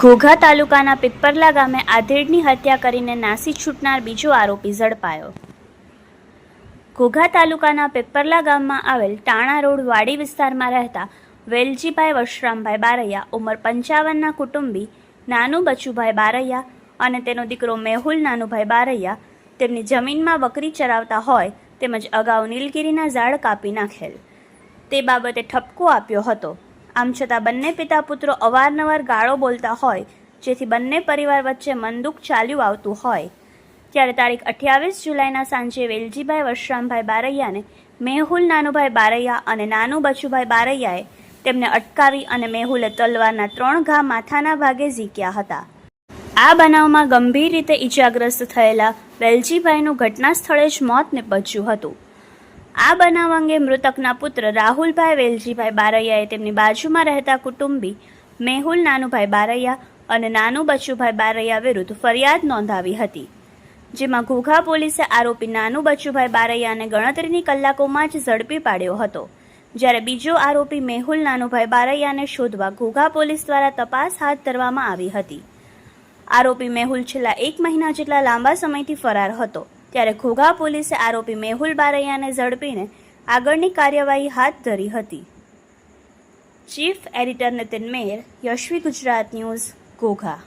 ઘોઘા તાલુકાના પીપરલા ગામે આધેડની હત્યા કરીને નાસી છૂટનાર બીજો આરોપી ઝડપાયો. ઘોઘા તાલુકાના પીપરલા ગામમાં આવેલ ટાણા રોડ વાડી વિસ્તારમાં રહેતા વેલજીભાઈ વશરામભાઈ બારૈયા, ઉંમર પંચાવનના કુટુંબી નાનુ બચુભાઈ બારૈયા અને તેનો દીકરો મેહુલ નાનુભાઈ બારૈયા તેમની જમીનમાં બકરી ચરાવતા હોય તેમજ અગાઉ નીલગિરીના ઝાડ કાપી નાખેલ. તે બાબતે ઠપકો આપ્યો હતો. આમ છતાં બંને પિતા પુત્રો અવારનવાર ગાળો બોલતા હોય, જેથી બંને પરિવાર વચ્ચે મનદુખ ચાલ્યું આવતું હોય. ત્યારે તારીખ અઠ્યાવીસ જુલાઈના સાંજે વેલજીભાઈ વશરામભાઈ બારૈયાને, મેહુલ, નાનુભાઈ બારૈયા અને નાનુ બચુભાઈ બારૈયાએ તેમને અટકાવી અને મેહુલે તલવારના ત્રણ ઘા માથાના ભાગે ઝીક્યા હતા. આ બનાવમાં ગંભીર રીતે ઈજાગ્રસ્ત થયેલા વેલજીભાઈનું ઘટના સ્થળે જ મોત નીપજ્યું હતું. આ બનાવ અંગે મૃતકના પુત્ર રાહુલભાઈ વેલજીભાઈ બારૈયાએ તેમની બાજુમાં રહેતા કુટુંબી મેહુલ, નાનુભાઈ બારૈયા અને નાનુ બચુભાઈ બારૈયા વિરુદ્ધ ફરિયાદ નોંધાવી હતી, જેમાં ઘોઘા પોલીસે આરોપી નાનુ બચુભાઈ બારૈયાને ગણતરીની કલાકોમાં જ ઝડપી પાડ્યો હતો, જ્યારે બીજો આરોપી મેહુલ, નાનુભાઈ બારૈયાને શોધવા ઘોઘા પોલીસ દ્વારા તપાસ હાથ ધરવામાં આવી હતી. આરોપી મેહુલ છેલ્લા એક મહિના જેટલા લાંબા સમયથી ફરાર હતો. ત્યારે ઘોઘા પોલીસે આરોપી મેહુલ બારૈયાને ઝડપીને આગળની કાર્યવાહી હાથ ધરી હતી. Chief editor Nitin Mer Yashvi Gujarat news, Ghogha.